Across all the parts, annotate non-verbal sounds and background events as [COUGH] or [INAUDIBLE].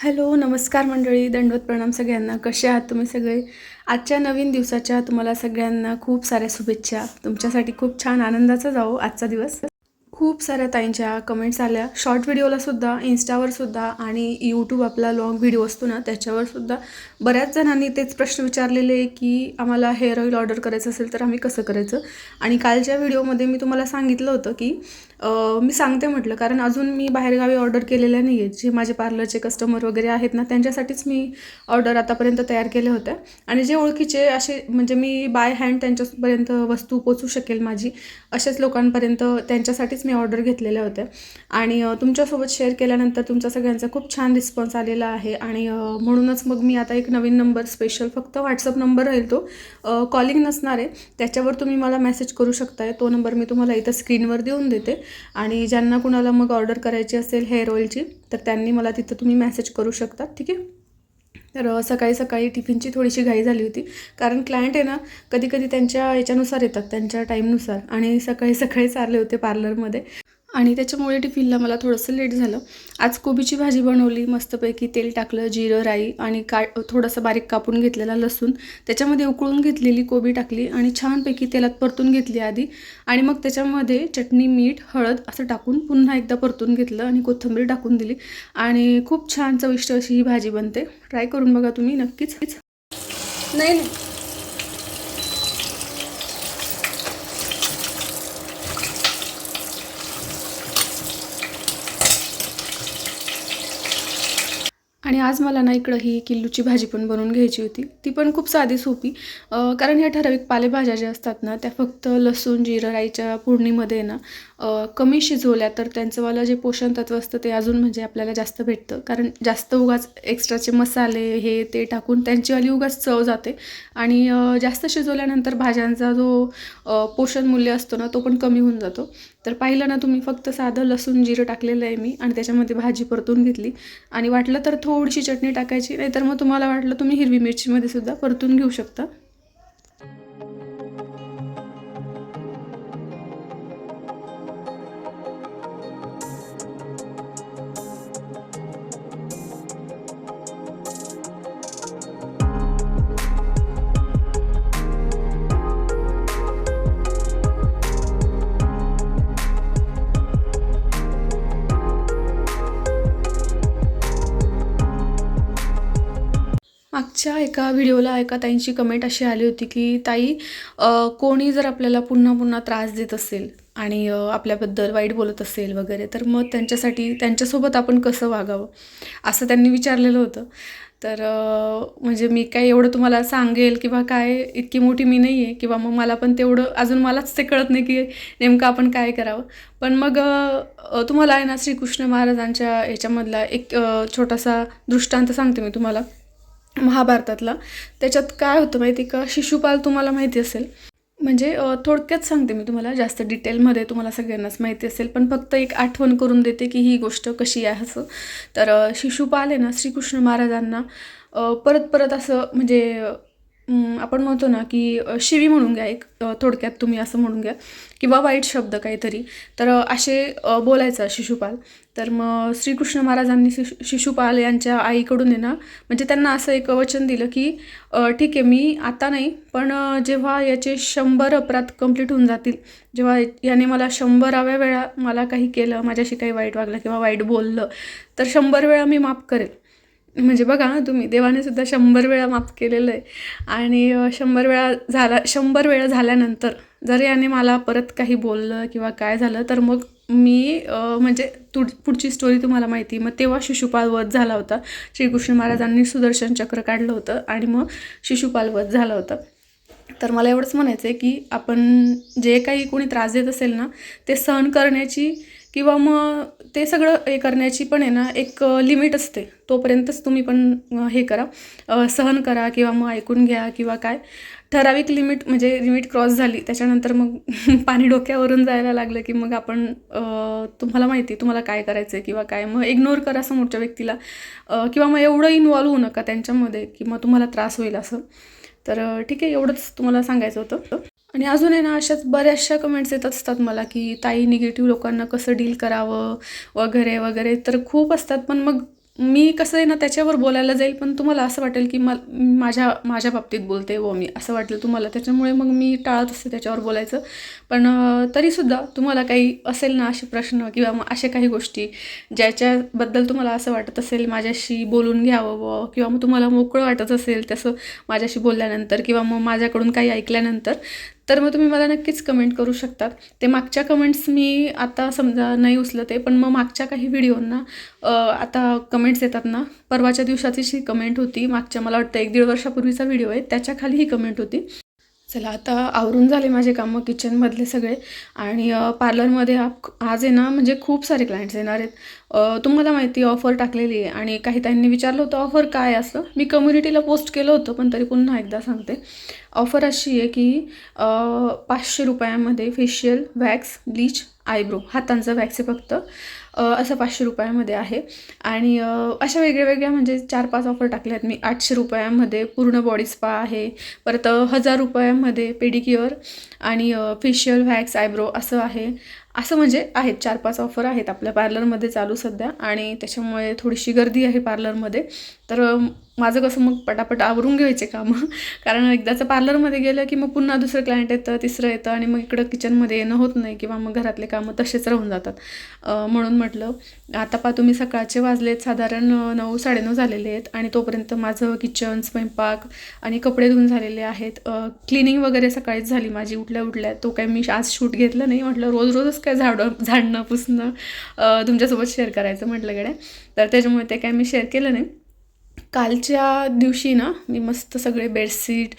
Hello नमस्कार मंडळी दंडवत प्रणाम सगळ्यांना. कसे आहात तुम्ही सगळे? आजच्या नवीन दिवसाच्या तुम्हाला सगळ्यांना खूप साऱ्या शुभेच्छा. तुमच्यासाठी खूप छान आनंदाचा जाओ आजचा दिवस. खूप साऱ्या ताईंच्या कमेंट्स आल्या. शॉर्ट व्हिडिओलासुद्धा इन्स्टावरसुद्धा सुद्धा आणि यूट्यूब आपला लॉंग व्हिडिओ असतो ना त्याच्यावरसुद्धा बऱ्याच जणांनी तेच प्रश्न विचारलेले की आम्हाला हेअर ऑईल ऑर्डर करायचं असेल तर आम्ही कसं करायचं? आणि कालच्या व्हिडिओमध्ये मी तुम्हाला सांगितलं होतं की मी सांगते म्हटलं कारण अजून मी बाहेरगावी ऑर्डर केलेल्या नाही आहेत जे माझे पार्लरचे कस्टमर वगैरे आहेत ना त्यांच्यासाठीच मी ऑर्डर आतापर्यंत तयार केल्या होत्या. आणि जे ओळखीचे असे म्हणजे मी बाय हँड त्यांच्यापर्यंत वस्तू पोचू शकेल माझी अशाच लोकांपर्यंत त्यांच्यासाठीच मी ऑर्डर घेतलेल्या होत्या. आणि तुमच्यासोबत शेअर केल्यानंतर तुमचा सगळ्यांचा खूप छान रिस्पॉन्स आलेला आहे. आणि म्हणूनच मग मी आता एक नवीन नंबर स्पेशल फक्त व्हॉट्सअप नंबर राहील तो कॉलिंग नसणार आहे. त्याच्यावर तुम्ही मला मेसेज करू शकताय. तो नंबर मी तुम्हाला इथं स्क्रीनवर देऊन देते. आणि ज्यांना कुणाला मग ऑर्डर करायची असेल हेअर ऑइलची तर त्यांनी मला तिथं तुम्ही मेसेज करू शकता. ठीक आहे? तर सकाळी सकाळी टिफिनची थोडीशी घाई झाली होती. कारण क्लायंट आहे ना कधी कधी त्यांच्या याच्यानुसार येतात त्यांच्या टाईमनुसार आणि सकाळी सकाळी चालले होते पार्लरमध्ये आणि त्याच्यामुळे टिफिनला मला थोडंसं लेट झालं. आज कोबीची भाजी बनवली मस्तपैकी तेल टाकलं जिरं राई आणि का थोडंसं बारीक कापून घेतलेला लसूण. त्याच्यामध्ये उकळून घेतलेली कोबी टाकली आणि छानपैकी तेलात परतून घेतली आधी. आणि मग त्याच्यामध्ये चटणी मीठ हळद असं टाकून पुन्हा एकदा परतून घेतलं आणि कोथिंबीर टाकून दिली. आणि खूप छान चविष्ट अशी ही भाजी बनते. ट्राय करून बघा तुम्ही नक्कीच. नाही. आणि आज मला ना इकडं ही किल्लूची भाजी पण बनवून घ्यायची होती. ती पण खूप साधी सोपी कारण ह्या ठराविक पालेभाज्या ज्या असतात ना त्या फक्त लसूण जिरं राईच्या फोडणीमध्ये ना कमी शिजवल्या तर त्यांचंवालं जे पोषण तत्व असतं ते अजून म्हणजे आपल्याला जास्त भेटतं. कारण जास्त उगाच एक्स्ट्राचे मसाले हे ते टाकून त्यांचीवाली उगाच चव जाते. आणि जास्त शिजवल्यानंतर भाज्यांचा जो पोषण मूल्य असतो ना तो पण कमी होऊन जातो. तर पाहिलं ना तुम्ही फक्त साधं लसूण जिरं टाकलेलं आहे मी आणि त्याच्यामध्ये भाजी परतून घेतली. आणि वाटलं तर थोडीशी चटणी टाकायची नाहीतर मग तुम्हाला वाटलं तुम्ही हिरवी मिरचीमध्ये सुद्धा परतून घेऊ शकता. मागच्या एका व्हिडिओला एका ताईंची कमेंट अशी आली होती की ताई कोणी जर आपल्याला पुन्हा पुन्हा त्रास देत असेल आणि आपल्याबद्दल वाईट बोलत असेल वगैरे तर मग त्यांच्यासाठी त्यांच्यासोबत आपण कसं वागावं? असं त्यांनी विचारलेलं होतं. तर म्हणजे मी काय एवढं तुम्हाला सांगेल किंवा काय इतकी मोठी मी नाही आहे किंवा मग मला पण तेवढं अजून मलाच ते कळत नाही की नेमकं आपण काय करावं. पण मग तुम्हाला आहे ना श्रीकृष्ण महाराजांच्या याच्यामधला एक छोटासा दृष्टांत सांगते मी तुम्हाला. महाभारतातला. त्याच्यात काय होतं माहिती का? शिशुपाल तुम्हाला माहिती असेल. म्हणजे थोडक्यात सांगते मी तुम्हाला जास्त डिटेलमध्ये तुम्हाला सगळ्यांनाच माहिती असेल पण फक्त एक आठवण करून देते की ही गोष्ट कशी आहे असं. तर शिशुपाल आहे ना श्रीकृष्ण महाराजांना परत परत असं म्हणजे आपण म्हणतो ना की शिवी म्हणून घ्या एक थोडक्यात तुम्ही असं म्हणून घ्या. किंवा वाईट शब्द काहीतरी. तर असे बोलायचं शिशुपाल. तर मग श्रीकृष्ण महाराजांनी शिशु शिशुपाल यांच्या आईकडून आहे ना म्हणजे त्यांना असं एक वचन दिलं की ठीक आहे मी आता नाही पण जेव्हा याचे शंभर अपराध कंप्लीट होऊन जातील जेव्हा याने मला शंभराव्या वेळा मला काही केलं माझ्याशी काही वाईट वागलं किंवा वाईट बोललं तर शंभर वेळा मी माफ करेल. म्हणजे बघा ना तुम्ही देवाने सुद्धा शंभर वेळा माफ केलेलं आहे. आणि शंभर वेळा झाला शंभर वेळा झाल्यानंतर जर याने मला परत काही बोललं किंवा काय झालं तर मग मी म्हणजे तु पुढची स्टोरी तुम्हाला माहिती मग तेव्हा शिशुपाल वध झाला होता. श्रीकृष्ण महाराजांनी सुदर्शन चक्र काढलं होतं आणि मग शिशुपाल वध झाला होता. तर मला एवढंच म्हणायचं आहे की आपण जे काही कोणी त्रास देत असेल ना ते सहन करण्याची किंवा मग ते सगळं हे करण्याची पण आहे ना एक लिमिट असते. तोपर्यंतच तुम्ही पण हे करा. सहन करा किंवा मग ऐकून घ्या किंवा काय. ठराविक लिमिट म्हणजे लिमिट क्रॉस झाली त्याच्यानंतर मग [LAUGHS] पाणी डोक्यावरून जायला लागलं की मग आपण तुम्हाला माहिती आहे तुम्हाला काय करायचं आहे किंवा काय. मग इग्नोर करा समोरच्या व्यक्तीला. किंवा मग एवढं इन्वॉल्व होऊ नका त्यांच्यामध्ये की मग तुम्हाला त्रास होईल असं. तर ठीक आहे एवढंच तुम्हाला सांगायचं होतं. आणि अजून आहे ना अशाच बऱ्याचशा कमेंट्स येत असतात मला की ताई निगेटिव्ह लोकांना कसं डील करावं? वगैरे वगैरे. तर खूप असतात. पण मग मी कसं आहे ना त्याच्यावर बोलायला जाईल पण तुम्हाला असं वाटेल की मल माझ्या माझ्या बाबतीत बोलते व मी. असं वाटेल तुम्हाला. त्याच्यामुळे मग मी टाळत असते त्याच्यावर बोलायचं. पण तरीसुद्धा तुम्हाला काही असेल ना असे प्रश्न किंवा मग अशा काही गोष्टी ज्याच्याबद्दल तुम्हाला असं वाटत असेल माझ्याशी बोलून घ्यावं व किंवा मग तुम्हाला मोकळं वाटत असेल तसं माझ्याशी बोलल्यानंतर किंवा मग माझ्याकडून काही ऐकल्यानंतर तर मग तुम्ही मला नक्कीच कमेंट करू शकतात. ते मागच्या कमेंट्स मी आता समजा नाही उचलते पण मग मागच्या काही व्हिडिओंना आता कमेंट्स येतात ना. परवाच्या दिवसाचीच ही कमेंट होती मागच्या मला वाटतं एक दीड वर्षापूर्वीचा व्हिडिओ आहे त्याच्याखाली ही कमेंट होती. चला आता आवरून झाले माझे कामं किचनमधले सगळे. आणि पार्लरमध्ये आज आहे ना म्हणजे खूप सारे क्लायंट्स येणार आहेत. तुम्हाला माहिती ऑफर टाकलेली आहे. आणि काही त्यांनी विचारलं होतं ऑफर काय असं? मी कम्युनिटीला पोस्ट केलं होतं पण तरी पुन्हा एकदा सांगते. ऑफर अशी आहे की पाचशे रुपयामध्ये फेशियल वॅक्स ब्लीच आयब्रो हातांचं वॅक्स आहे फक्त. असं पाचशे रुपयामध्ये आहे. आणि अशा वेगळ्या वेगळ्या म्हणजे चार पाच ऑफर टाकल्या आहेत. मी आठशे रुपयामध्ये पूर्ण बॉडी स्पा आहे. परत हजार रुपयामध्ये पेडिक्युअर आणि फेशियल वॅक्स आयब्रो असं आहे. असं म्हणजे आहेत. चार पाच ऑफर आहेत आपल्या पार्लरमध्ये चालू सध्या. आणि त्याच्यामुळे थोडीशी गर्दी आहे पार्लरमध्ये तर माझं कसं मग पटापट आवरून घ्यायचे कामं. कारण एकदाचं पार्लरमध्ये गेलं की मग पुन्हा दुसरं क्लायंट येतं तिसरं येतं आणि मग इकडं किचनमध्ये येणं होत नाही किंवा मग घरातले कामं तसेच राहून जातात. म्हणून म्हटलं आता पा तुम्ही सकाळचे वाजलेत साधारण नऊ साडेनऊ झालेले आहेत आणि तोपर्यंत माझं किचन स्वयंपाक आणि कपडे धुवून झालेले आहेत. क्लिनिंग वगैरे सकाळीच झाली माझी उठल्या उठल्या. तो काय मी आज शूट घेतलं नाही. म्हटलं रोज रोजच काय झाडं झाडणं पुसणं तुमच्यासोबत शेअर करायचं म्हटलं गड्या. तर त्याच्यामुळे ते काय मी शेअर केलं नाही. कालच्या दिवशी ना मी मस्त सगळे बेडशीट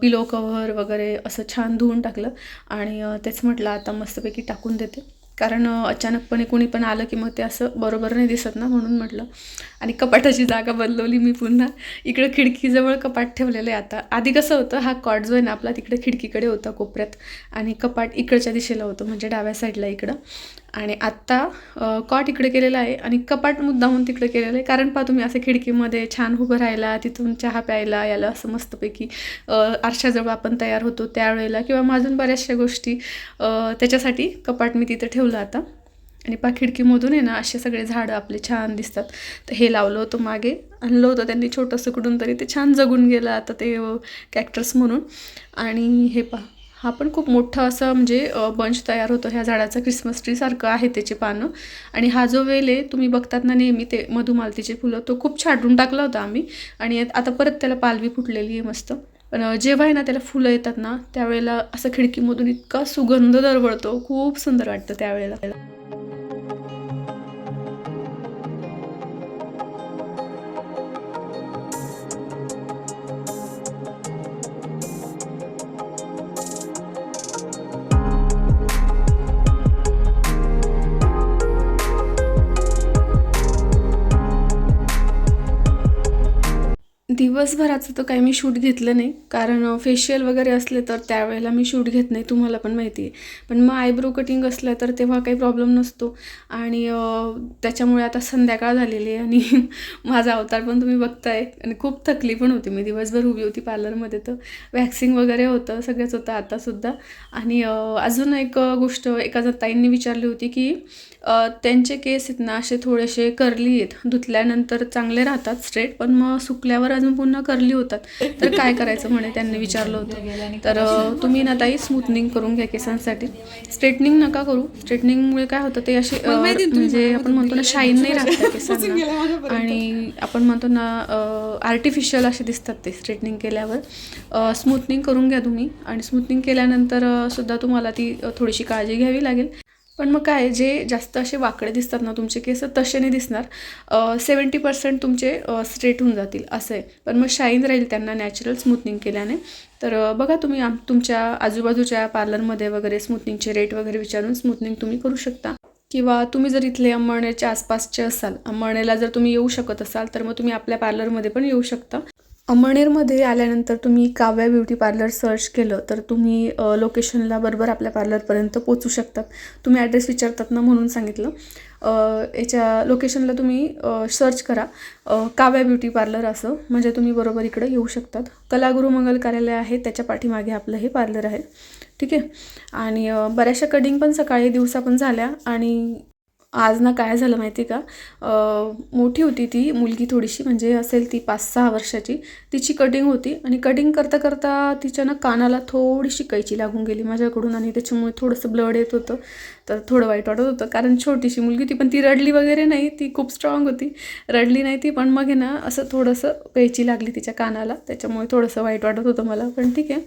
पिलो कव्हर वगैरे असं छान धुवून टाकलं आणि तेच म्हटलं आता मस्तपैकी टाकून देते. कारण अचानकपणे कोणी पण आलं की मग ते असं बरोबर नाही दिसत ना म्हणून म्हटलं. आणि कपाटाची जागा बदलवली मी पुन्हा. इकडं खिडकीजवळ कपाट ठेवलेलं आहे आता. आधी कसं होतं हा कॉट जो आहे ना आपला तिकडे खिडकीकडे होता कोपऱ्यात. आणि कपाट इकडच्या दिशेला होतं म्हणजे डाव्या साईडला इकडं. आणि आत्ता कॉट इकडे केलेला आहे आणि कपाट मुद्दाहून तिकडे केलेलं आहे. कारण पहा तुम्ही असं खिडकीमध्ये छान उभं राहायला तिथून चहा प्यायला याला असं मस्तपैकी आरशाजवळ आपण तयार होतो त्यावेळेला किंवा माझून अजून बऱ्याचशा गोष्टी त्याच्यासाठी कपाट मी तिथं ठेवलं आता. आणि पा खिडकीमधून आहे ना असे सगळे झाडं आपले छान दिसतात. तर हे लावलं होतं मागे आणलं होतं त्यांनी छोटंसं कुठून तरी ते छान जगून गेलं आता ते कॅक्टर्स म्हणून. आणि हे पहा हा पण खूप मोठं असं म्हणजे बंच तयार होतं ह्या झाडाचं. क्रिसमस ट्रीसारखं आहे त्याचे पानं. आणि हा जो वेल आहे तुम्ही बघतात ना नेहमी ते मधुमालतीचे फुलं तो खूप छाटून टाकला होता आम्ही. आणि आता परत त्याला पालवी फुटलेली आहे मस्त. पण जेव्हा आहे ना त्याला फुलं येतात ना त्यावेळेला असं खिडकीमधून इतका सुगंध दरवळतो. खूप सुंदर वाटतं त्यावेळेला. दिवसभराचं तर काही मी शूट घेतलं नाही. कारण फेशियल वगैरे असले तर त्यावेळेला मी शूट घेत नाही तुम्हाला पण माहिती आहे. पण मग आयब्रो कटिंग असलं तर तेव्हा काही प्रॉब्लेम नसतो. आणि त्याच्यामुळे आता संध्याकाळ झालेली आहे आणि [LAUGHS] माझा अवतार पण तुम्ही बघताय. आणि खूप थकली पण होती मी. दिवसभर उभी होती पार्लरमध्ये तर. वॅक्सिंग वगैरे होतं सगळंच होतं आतासुद्धा आणि अजून एक गोष्ट एका ताईंनी विचारली होती की त्यांचे केस आहेत ना असे थोडेसे करली आहेत. धुतल्यानंतर चांगले राहतात स्ट्रेट पण मग सुकल्यावर अजून पुन्हा करली होतात. तर काय करायचं म्हणे त्यांनी विचारलं होतं. तर तुम्ही ना ताई स्मूथनिंग करून घ्या केसांसाठी. स्ट्रेटनिंग नका करू. स्ट्रेटनिंगमुळे काय होतं ते असे म्हणजे आपण म्हणतो ना शाईन नाही राहत त्या केसांना. आणि आपण म्हणतो ना आर्टिफिशियल असे दिसतात ते स्ट्रेटनिंग केल्यावर. स्मूथनिंग करून घ्या तुम्ही. आणि स्मूथनिंग केल्यानंतर सुद्धा तुम्हाला ती थोडीशी काळजी घ्यावी लागेल. पण मग काय जे जास्त असे वाकडे दिसतात ना तुमचे केस तसे नाही दिसणार. सेवन्टी पर्सेंट तुमचे स्ट्रेट होऊन जातील असं आहे. पण मग शाईन राहील त्यांना नॅचरल स्मूथनिंग केल्याने. तर बघा तुम्ही आम तुमच्या आजूबाजूच्या पार्लरमध्ये वगैरे स्मूथनिंगचे रेट वगैरे विचारून स्मूथनिंग तुम्ही करू शकता. किंवा तुम्ही जर इथले अंमळनेरच्या आसपासचे असाल अंमळनेरला जर तुम्ही येऊ शकत असाल तर मग तुम्ही आपल्या पार्लरमध्ये पण येऊ शकता. अमळनेरमध्ये आल्यानंतर तुम्ही काव्या ब्युटी पार्लर सर्च केलं तर तुम्ही लोकेशनला बरोबर आपल्या पार्लरपर्यंत पोचू शकतात. तुम्ही ॲड्रेस विचारतात ना म्हणून सांगितलं. याच्या लोकेशनला तुम्ही सर्च करा. काव्या ब्युटी पार्लर असं. म्हणजे तुम्ही बरोबर इकडे येऊ शकतात. कलागुरू मंगल कार्यालय आहे. त्याच्या पाठीमागे आपलं हे पार्लर आहे. ठीक आहे? आणि बऱ्याचशा कटिंग पण सकाळी दिवसा पण झाल्या आणि आज ना काय झालं माहिती का? मोठी होती ती मुलगी थोडीशी म्हणजे असेल ती पाच सहा वर्षाची. तिची कटिंग होती आणि कटिंग करता करता तिच्या ना कानाला थोडीशी कैची लागून गेली माझ्याकडून आणि त्याच्यामुळे थोडंसं ब्लड येत होतं. तर थोडं वाईट वाटत होतं कारण छोटीशी मुलगी होती पण ती रडली वगैरे नाही. ती खूप स्ट्रॉंग होती. रडली नाही ती पण मग आहे ना असं थोडंसं कैची लागली तिच्या कानाला. त्याच्यामुळे थोडंसं वाईट वाटत होतं मला पण ठीक आहे.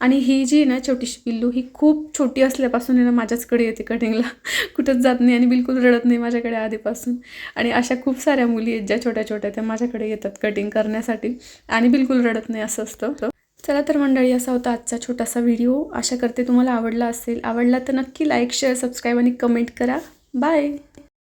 आणि ही जी ना छोटीशी पिल्लू ही खूप छोटी असल्यापासून आहे ना माझ्याचकडे येते कटिंगला कुठंच जात नाही आणि बिलकुल रडत नाही माझ्याकडे आधीपासून. आणि अशा खूप साऱ्या मुली आहेत ज्या छोट्या छोट्या त्या माझ्याकडे येतात कटिंग करण्यासाठी. आणि बिलकुल रडत नाही असं असतं. चला तर मंडळी असा होता आजचा छोटासा व्हिडिओ आशा करते तुम्हाला आवडला असेल. आवडला तर नक्की लाईक शेअर सबस्क्राईब आणि कमेंट करा. बाय